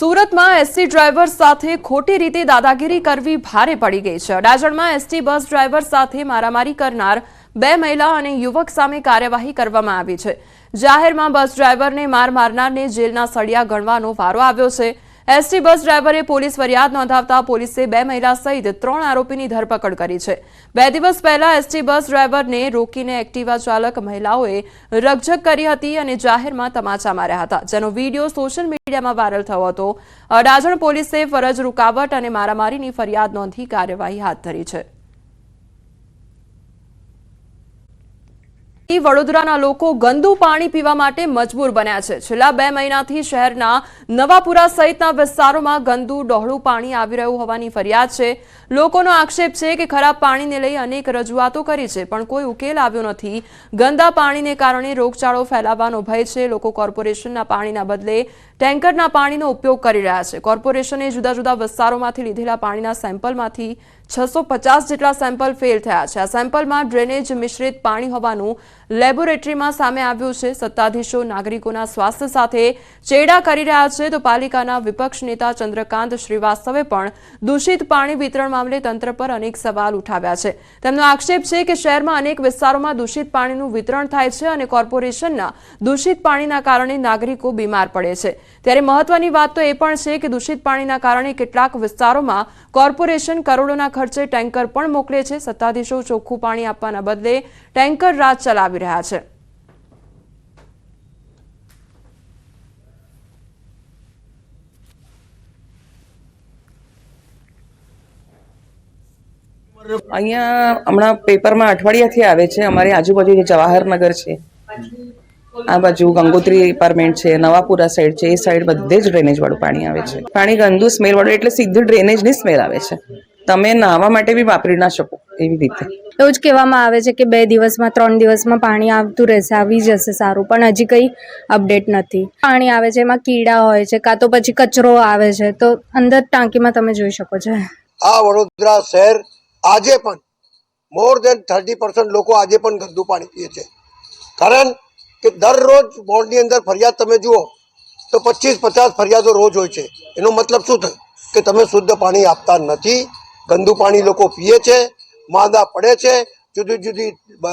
સુરતમાં ST driver સાથે ખોટી રીતે દાદાગીરી કરવી ભારે પડી ગઈ છે. અડાજણમાં એસટી બસ ડ્રાઈવર સાથે મારામારી કરનાર બે મહિલા અને યુવક સામે કાર્યવાહી કરવામાં આવી છે. જાહેરમાં બસ ડ્રાઈવરને માર મારનારને જેલના સળિયા ગણવાનો વારો આવ્યો છે. એસટી બસ ડ્રાઈવરે પોલીસ ફરિયાદ નોંધાવતા પોલીસે બે મહિલા સહિત ત્રણ આરોપીની ધરપકડ કરી છે. બે દિવસ પહેલા એસટી બસ ડ્રાઈવરને રોકીને એક્ટિવા ચાલક મહિલાઓએ રકઝક કરી હતી અને જાહેરમાં તમાચા માર્યા હતા, જેનો વીડિયો સોશિયલ મીડિયામાં વાયરલ થયો હતો. અડાજણ પોલીસે ફરજ રૂકાવટ અને મારામારીની ફરિયાદ નોંધી કાર્યવાહી હાથ ધરી છે. વડોદરાના લોકો ગંદુ પાણી પીવા માટે મજબૂર બન્યા છે. છેલ્લા બે મહિનાથી શહેરના નવાપુરા સહિતના વિસ્તારોમાં ગંદુ ડહોળું પાણી આવી રહ્યું હોવાની ફરિયાદ છે. લોકોનો આક્ષેપ છે કે ખરાબ પાણીને લઈ અનેક રજૂઆતો કરી છે, પણ કોઈ ઉકેલ આવ્યો નથી. ગંદા પાણીને કારણે રોગચાળો ફેલાવાનો ભય છે. લોકો કોર્પોરેશનના પાણીના બદલે ટેન્કરના પાણીનો ઉપયોગ કરી રહ્યા છે. કોર્પોરેશને જુદા જુદા વિસ્તારોમાંથી લીધેલા પાણીના સેમ્પલમાંથી છસો પચાસ જેટલા સેમ્પલ ફેલ થયા છે. આ સેમ્પલમાં ડ્રેનેજ મિશ્રિત પાણી હોવાનું લેબોરેટરીમાં સામે આવ્યું છે. સત્તાધીશો નાગરિકોના સ્વાસ્થ્ય સાથે ચેડા કરી રહ્યા છે. તો પાલિકાના વિપક્ષ નેતા ચંદ્રકાંત શ્રીવાસ્તવે પણ દૂષિત પાણી વિતરણ મામલે તંત્ર પર અનેક સવાલ ઉઠાવ્યા છે. તેમનો આક્ષેપ છે કે શહેરમાં અનેક વિસ્તારોમાં દૂષિત પાણીનું વિતરણ થાય છે અને કોર્પોરેશનના દૂષિત પાણીના કારણે નાગરિકો બીમાર પડે છે. ત્યારે મહત્વની વાત તો એ પણ છે કે દૂષિત પાણીના કારણે કેટલાક વિસ્તારોમાં કોર્પોરેશન કરોડોના ખર્ચે ટેન્કર પણ મોકલે છે. સત્તાધીશો ચોખ્ખું પાણી આપવાના બદલે ટેન્કર રાજ ચલાવી રહ્યા છે. અહીંયા હમણાં પેપરમાં અઠવાડિયાથી આવે છે. અમારી આજુબાજુ જે જવાહરનગર છે. આ બાજુ ગંગોત્રી એપાર્ટમેન્ટ છે નવાપુરા સાઈડ છે એ સાઈડ બધે જ ડ્રેનેજવાળું પાણી આવે છે. પાણી ગંદુ સ્મેલવાળું એટલે સીધું ડ્રેનેજની સ્મેલ આવે છે. તમે નાહવા માટે બી વાપરી ના શકો એવી રીતે. એવું જ કહેવામાં આવે છે કે બે દિવસમાં ત્રણ દિવસમાં પાણી આવતું રહેશે આવી જશે સારું પણ હજી કંઈ અપડેટ નથી. પાણી આવે છે એમાં કીડા હોય છે કાં તો પછી કચરો આવે છે તો અંદર ટાંકીમાં તમે જોઈ શકો છો. આ વડોદરા શહેર આજે પણ મોર દેન થર્ટી પર્સન્ટ લોકો આજે પણ ગંદુ પાણી પીએ છે. કારણ કે દરરોજ બોર્ડની અંદર ફરિયાદ તમે જુઓ, તો પચીસ પચાસ ફરિયાદો રોજ હોય છે. એનો મતલબ શું થયું? કે તમે શુદ્ધ પાણી આપતા નથી, ગંદુ પાણી લોકો પીએ છે, માંદા પડે છે, જુદી જુદી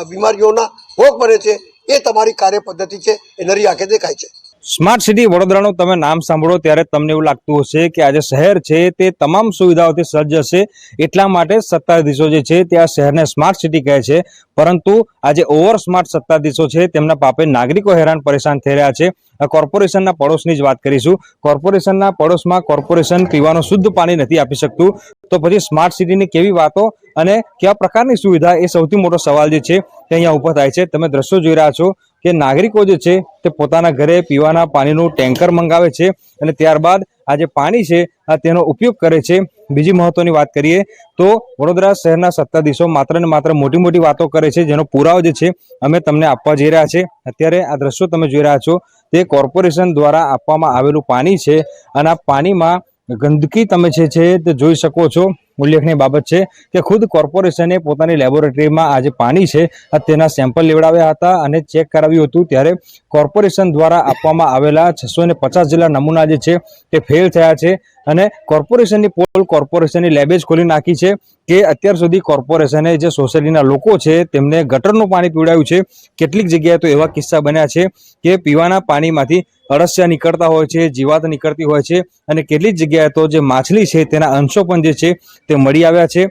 બીમારીઓના ભોગ બને છે. એ તમારી કાર્ય પદ્ધતિ છે, એ નરી આંખે દેખાય છે. સ્માર્ટ સિટી વડોદરાનું તમે નામ સાંભળો ત્યારે તમને એવું લાગતું હશે કે આજે શહેર છે તે તમામ સુવિધાઓથી સજ્જ હશે. એટલા માટે સત્તાધીશો જે છે તે આ શહેરને સ્માર્ટ સિટી કહે છે. પરંતુ આજે ઓવર સ્માર્ટ સત્તાધીશો છે તેમના પાપે નાગરિકો હેરાન પરેશાન થઈ રહ્યા છે. કોર્પોરેશનના પડોશની જ વાત કરીશું. કોર્પોરેશનના પડોશમાં કોર્પોરેશન પીવાનું શુદ્ધ પાણી નથી આપી શકતું. તો પછી સ્માર્ટ સિટીની કેવી વાતો અને કેવા પ્રકારની સુવિધા એ સૌથી મોટો સવાલ જે છે તે અહીંયા ઊભો થાય છે. તમે દ્રશ્યો જોઈ રહ્યા છો. કે નાગરિકો જે છે તે પોતાના ઘરે પીવાના પાણીનું ટેન્કર મંગાવે છે અને ત્યારબાદ આ જે પાણી છે, આ તેનો ઉપયોગ કરે છે. બીજી મહત્વની વાત કરીએ તો વડોદરા શહેરના સત્તાધીશો માત્ર ને માત્ર મોટી મોટી વાતો કરે છે, જેનો પુરાવો જે છે અમે તમને આપવા જઈ રહ્યા છે. અત્યારે આ દ્રશ્યો તમે જોઈ રહ્યા છો, તે કોર્પોરેશન દ્વારા આપવામાં આવેલું પાણી છે અને આ પાણીમાં ગંદકી તમે છે તે જોઈ શકો છો. ઉલ્લેખનીય બાબત છે કે ખુદ કોર્પોરેશને પોતાની લેબોરેટરીમાં આજે પાણી છે તેના સેમ્પલ લેવડાવ્યા હતા અને ચેક કરાવ્યું હતું ત્યારે કોર્પોરેશન દ્વારા આપવામાં આવેલા છસો પચાસ જેટલા નમૂના જે છે તે ફેલ થયા છે. અને કોર્પોરેશનની પોલ કોર્પોરેશનની લેબેજ ખોલી નાખી છે કે અત્યાર સુધી કોર્પોરેશને જે સોસાયટીના લોકો છે તેમને ગટરનું પાણી પીવડાવ્યું છે. કેટલીક જગ્યાએ તો એવા કિસ્સા બન્યા છે કે પીવાના પાણીમાંથી અળસિયા નીકળતા હોય છે, જીવાત નીકળતી હોય છે અને કેટલીક જગ્યાએ તો જે માછલી છે તેના અંશો પણ જે છે તે મળી આવ્યા છે.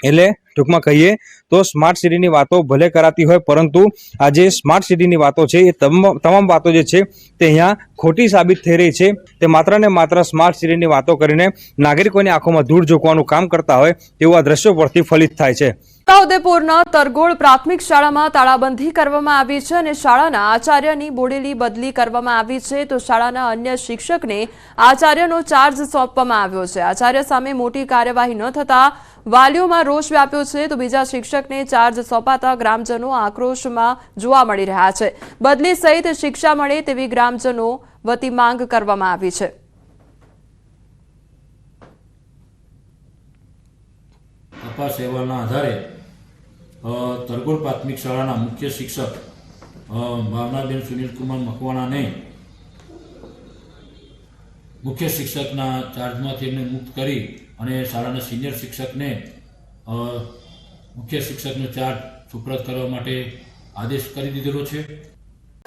એટલે ટૂંકમાં કહીએ તો સ્માર્ટ સિટીની વાતો ભલે કરાતી હોય, પરંતુ આ જે સ્માર્ટ સિટીની વાતો છે, એ તમામ વાતો જે છે, તે અહીંયા ખોટી સાબિત થઈ રહી છે. તે માત્ર ને માત્ર સ્માર્ટ સિટીની વાતો કરીને નાગરિકોની આંખોમાં ધૂળ ઝોકવાનું કામ કરતા હોય, તેવું આ દ્રશ્યો પરથી ફલિત થાય છે. છોટાઉદેપુરના તરગોળ પ્રાથમિક શાળામાં તાળાબંધી કરવામાં આવી છે અને શાળાના આચાર્યની બોડેલી બદલી કરવામાં આવી છે. તો શાળાના અન્ય શિક્ષકને આચાર્યનો ચાર્જ સોંપવામાં આવ્યો છે. આચાર્ય સામે મોટી કાર્યવાહી ન થતા વાલીઓમાં રોષ વ્યાપ્યો છે તો બીજા શિક્ષકને ચાર્જ સોંપાતા ગ્રામજનો આક્રોશમાં જોવા મળી રહ્યા છે. બદલી સહિત શિક્ષા મળે તેવી ગ્રામજનો વતી માંગ કરવામાં આવી છે. અહેવાલના આધારે અ, તરગોળ પ્રાથમિક શાળાના મુખ્ય શિક્ષક ભાવનાબેન સુનિલકુમાર મકવાણાને મુખ્ય શિક્ષકના ચાર્જમાંથી એમને મુક્ત કરી અને શાળાના સિનિયર શિક્ષકને મુખ્ય શિક્ષકનો ચાર્જ સુપ્રત કરવા માટે આદેશ કરી દીધેલો છે.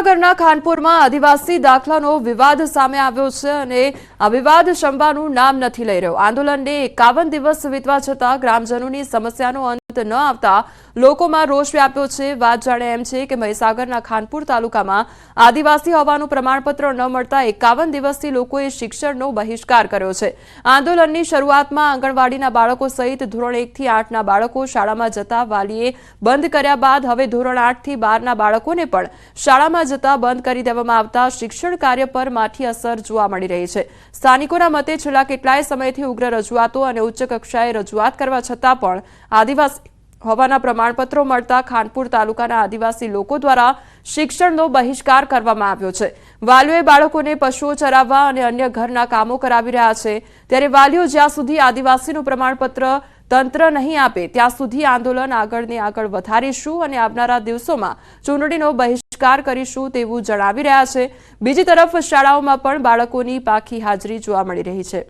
જામનગરના ખાનપુરમાં આદિવાસી દાખલાનો વિવાદ સામે આવ્યો છે અને આ વિવાદ શંબાનું નામ નથી લઈ રહ્યો. આંદોલનને એકાવન દિવસ વીતવા છતાં ગ્રામજનોની સમસ્યાનો અંત ન આવતા લોકોમાં રોષ વ્યાપ્યો છે. વાત જાણે એમ છે કે મહીસાગરના ખાનપુર તાલુકામાં આદિવાસી હોવાનું પ્રમાણપત્ર ન મળતા એકાવન દિવસથી લોકોએ શિક્ષણનો બહિષ્કાર કર્યો છે. આંદોલનની શરૂઆતમાં આંગણવાડીના બાળકો સહિત ધોરણ એકથી આઠના બાળકો શાળામાં જતા વાલીએ બંધ કર્યા બાદ હવે ધોરણ આઠથી બારના બાળકોને પણ શાળામાં જતા બંધ કરી દેવામાં આવતા શિક્ષણ કાર્ય પર માઠી અસર જોવા મળી રહી છે. સ્થાનિકોના મતે છેલ્લા કેટલાય સમયથી ઉગ્ર રજૂઆતો અને ઉચ્ચ કક્ષાએ રજૂઆત કરવા છતાં પણ આદિવાસી હોવાના પ્રમાણપત્રો મળતા ખાનપુર તાલુકાના આદિવાસી લોકો દ્વારા શિક્ષણનો બહિષ્કાર કરવામાં આવ્યો છે. વાલીઓએ બાળકોને પશુઓ ચરાવવા અને અન્ય ઘરના કામો કરાવી રહ્યા છે. ત્યારે વાલીઓ જ્યાં સુધી આદિવાસીનું પ્રમાણપત્ર તંત્ર નહીં આપે, ત્યાં સુધી આંદોલન આગળને આગળ વધારીશું અને આવનારા દિવસોમાં ચૂંટણીનો બહિષ્કાર કરીશું તેવું જણાવી રહ્યા છે. બીજી તરફ શાળાઓમાં પણ બાળકોની પાખી હાજરી જોવા મળી રહી છે.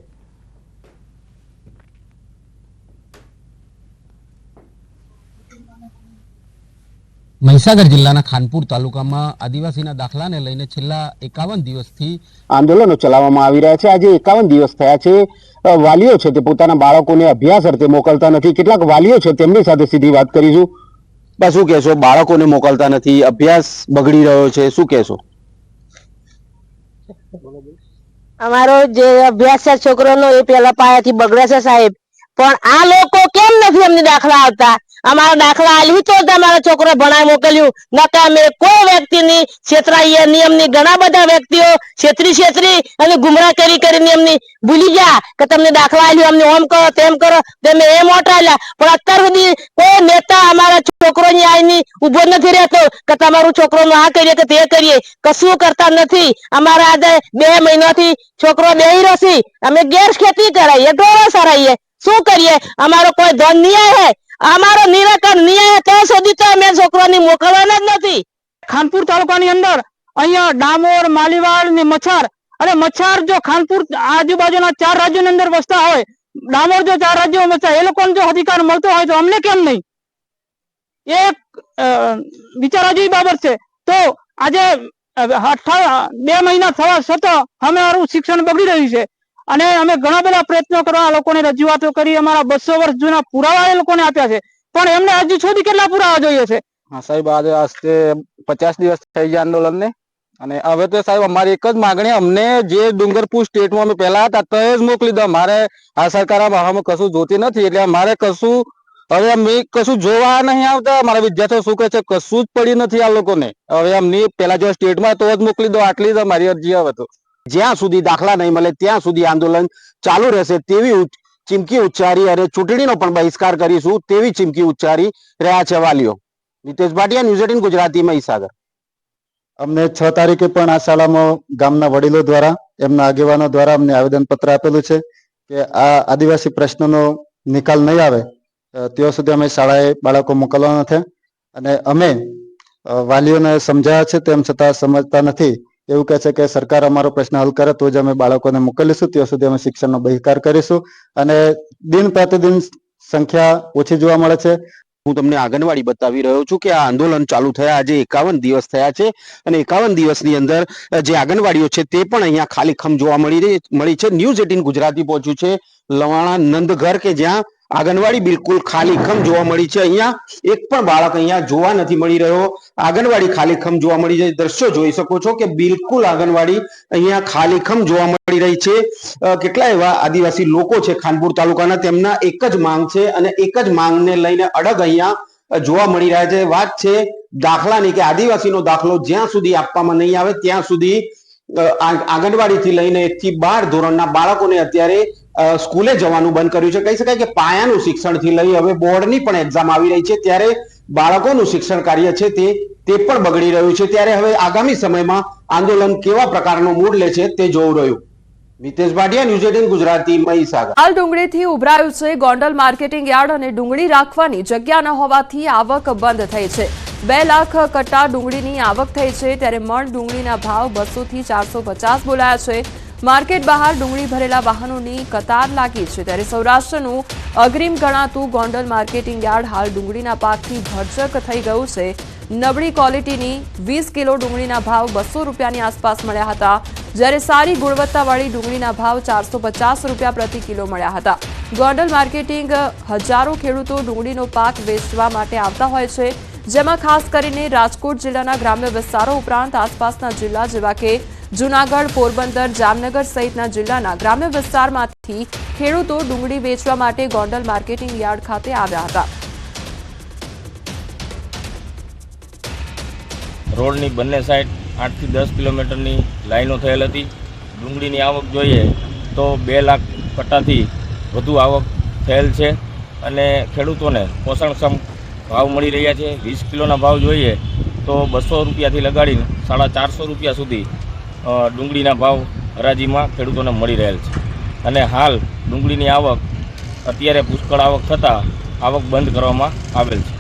મહીસાગર જિલ્લાના ખાનપુર તાલુકામાં આદિવાસીના દાખલાને લઈને છેલ્લા એકાવન દિવસથી આંદોલનો ચલાવવામાં આવી રહ્યા છે. આજે એકાવન દિવસ થયા છે. વાલીઓ છે તે પોતાના બાળકોને અભ્યાસ અર્થે મોકલતા નથી. કેટલાક વાલીઓ છે તેમની સાથે સીધી વાત કરીશું. બા શું કહેશો? બાળકોને મોકલતા નથી, અભ્યાસ બગડી રહ્યો છે, શું કહેશો? અમારો જે અભ્યાસ છે, છોકરોનો એ પેલા પાયાથી બગડે છે સાહેબ. પણ આ લોકો કેમ નથી અમને દાખલા આવતા અમારા દાખલા આલી તો જ છોકરો ભણાય મોકલ્યું. નકા અમે કોઈ વ્યક્તિની છેતરાઈએ નિયમની ઘણા બધા વ્યક્તિઓ છેતરી છેતરી અને ગુમરા કરી કરી નિયમની ભૂલી ગયા કે તમને દાખલા આલ્યું, અમને ઓમ કરો, તેમ કરો તમે એમ ઓટાલ્યા પણ અત્યાર સુધી કોઈ નેતા અમારા છોકરોની આઈની ઊભો નથી રહેતો કે તમારું છોકરો આ કરીએ કે તે કરીએ. કશું કરતા નથી. અમારા આજે બે મહિનાથી છોકરો બેહી રહ્યો અમે ગેર ખેતી કરાઈએ, ઢોરો સરાઈએ. શું કરીએ? અમારો કોઈ ધન નહીં આવે. અમારો નિરાકરણ ન્યાય ત્યાં સુધી તો અમે છોકરોની મોકલવાના જ નથી. ખાનપુર તાલુકાની અંદર અહીંયા ડામોર, માલીવાડ ને મચ્છર. અને મચ્છાર જો ખાનપુર આજુબાજુના ચાર રાજ્યોની અંદર વસતા હોય, ડામોર જો ચાર રાજ્યો વસતા એ લોકોને જો અધિકાર મળતો હોય તો અમને કેમ નહીં? એક વિચારવા જેવી બાબત છે. તો આજે બે મહિના થવા છતાં અમે અમારું શિક્ષણ બગડી રહ્યું છે. અને અમે ઘણા બધા પ્રયત્નો કરવા લોકોને રજૂઆતો કરી, અમારા બસો વર્ષ જૂના પુરાવા એ લોકોને આપ્યા છે. પણ એમને હજુ સુધી કેટલા પુરાવા જોઈએ છે? હા, સાહેબ, આજે આજથી પચાસ દિવસ થઈ ગયા આંદોલનને. અને હવે તો સાહેબ, અમારી એક જ માગણી, અમને જે ડુંગરપુર સ્ટેટમાં અમે પહેલા હતા, તો જ મોકલી દો. મારે આ સરકાર અમે કશું જોતી નથી, એટલે મારે કશું, હવે અમે કશું જોવા નહીં આવતા. મારા વિદ્યાર્થીઓ શું કહે છે? કશું જ પડ્યું નથી આ લોકોને. હવે અમને પેલા જો સ્ટેટમાં તો જ મોકલી દો. આટલી જ મારી અરજી હવે તો. જ્યાં સુધી દાખલા નહીં મળે, ત્યાં સુધી આંદોલન ચાલુ રહેશે તેવી ચીમકી ઉચ્ચારી અને ચૂંટણીનો પણ બહિષ્કાર કરીશું તેવી ચીમકી ઉચ્ચારી રહ્યા છે વાલીઓ. Nitesh Bhatia news eighteen Gujarati, Mahisagar. અમને છ તારીખે પણ આ શાળામાં ગામના વડીલો દ્વારા, એમના આગેવાનો દ્વારા અમને આવેદન પત્ર આપેલું છે કે આ આદિવાસી પ્રશ્નનો નિકાલ નહીં આવે ત્યાં સુધી અમે શાળાએ બાળકો મોકલવાના નથી અને અમે વાલીઓને સમજાયા છે તેમ છતાં સમજતા નથી. એવું કહે છે કે સરકાર અમારો પ્રશ્ન હલ કરે તો જ અમે બાળકોને મોકલીશું, ત્યાં સુધી અમે શિક્ષણનો બહિષ્કાર કરીશું. અને દિન પ્રતિદિન સંખ્યા ઓછી જોવા મળે છે. હું તમને આંગણવાડી બતાવી રહ્યો છું કે આ આંદોલન ચાલુ થયા, આજે એકાવન દિવસ થયા છે. અને એકાવન દિવસની અંદર જે આંગણવાડીઓ છે તે પણ અહીંયા ખાલી ખમ જોવા મળી રહી, મળી છે. ન્યૂઝ એટીન ગુજરાતી પહોંચ્યું છે. લવાણા, નંદઘર કે જ્યાં આંગણવાડી બિલકુલ ખાલીખમ જોવા મળી છે. અહીંયા એક પણ બાળક અહીંયા જોવા નથી મળી રહ્યો. આંગણવાડી ખાલીખમ જોવા મળી છે. દ્રશ્યો જોઈ શકો છો કે બિલકુલ આંગણવાડી અહીંયા ખાલીખમ જોવા મળી રહી છે. કેટલા એવા આદિવાસી લોકો છે ખાનપુર તાલુકાના. તેમના એક જ માંગ છે અને એક જ માંગને લઈને અડગ અહીંયા જોવા મળી રહ્યા છે. વાત છે દાખલાની કે આદિવાસીનો દાખલો જ્યાં સુધી આપવામાં નહીં આવે ત્યાં સુધી આંગણવાડીથી લઈને એક થી બાર ધોરણના બાળકોને અત્યારે સ્કૂલે જવાનું બંધ કર્યું છે. કહી શકાય કે પાયાનું શિક્ષણથી લઈ હવે બોર્ડની પણ એક્ઝામ આવી રહી છે. ત્યારે બાળકોનું શિક્ષણ કાર્ય છે તે તે પણ બગડી રહ્યું છે. ત્યારે હવે આગામી સમયમાં આંદોલન કેવા પ્રકારનો મૂડ લે છે તે જોવું રહ્યું. મિતેશ ભાટિયા, ન્યૂઝ ગુજરાતી, મહીસાગર. હાલ ડુંગળીથી ઉભરાયું છે ગોંડલ માર્કેટિંગ યાર્ડ અને ડુંગળી રાખવાની જગ્યા ન હોવાથી આવક બંધ થઈ છે. બે લાખ કટ્ટા ડુંગળીની આવક થઈ છે. ત્યારે મણ ડુંગળીના ભાવ બસો થી ચારસો પચાસ બોલાયા છે. માર્કેટ બહાર ડુંગળી ભરેલા વાહનોની કતાર લાગી છે ત્યારે સૌરાષ્ટ્રનું અગ્રીમ ગણાતું ગોંડલ માર્કેટિંગ યાર્ડ હાલ ડુંગળીના પાકથી ભરચક થઈ ગયું છે. નબળી ક્વોલિટીની વીસ કિલો ડુંગળીના ભાવ બસો રૂપિયાની આસપાસ મળ્યા હતા, જ્યારે સારી ગુણવત્તાવાળી ડુંગળીના ભાવ ચારસો પચાસ રૂપિયા પ્રતિ કિલો મળ્યા હતા. ગોંડલ માર્કેટિંગ હજારો ખેડૂતો ડુંગળીનો પાક વેચવા માટે આવતા હોય છે, જેમાં ખાસ કરીને રાજકોટ જિલ્લાના ગ્રામ્ય વિસ્તારો ઉપરાંત આસપાસના જિલ્લા જેવા કે જૂનાગઢ, પોરબંદર, જામનગર સહિતના જિલ્લાના ગ્રામ્ય વિસ્તારમાંથી ખેડૂતો ડુંગળી વેચવા માટે ગોંડલ માર્કેટિંગ યાર્ડ ખાતે આવ્યા હતા. રોડની બંને સાઈડ આઠથી દસ કિલોમીટરની લાઈનો થયેલ હતી. ડુંગળીની આવક જોઈએ તો બે લાખ કટ્ટાથી વધુ આવક થયેલ છે અને ખેડૂતોને પોષણક્ષમ ભાવ મળી રહ્યા છે. વીસ કિલોના ભાવ જોઈએ તો બસો રૂપિયાથી લગાડીને સાડા ચારસો રૂપિયા સુધી ડુંગળીના ભાવ હરાજીમાં ખેડૂતોને મળી રહેલ છે. અને હાલ ડુંગળીની આવક, અત્યારે પુષ્કળ આવક થતાં આવક બંધ કરવામાં આવેલ છે.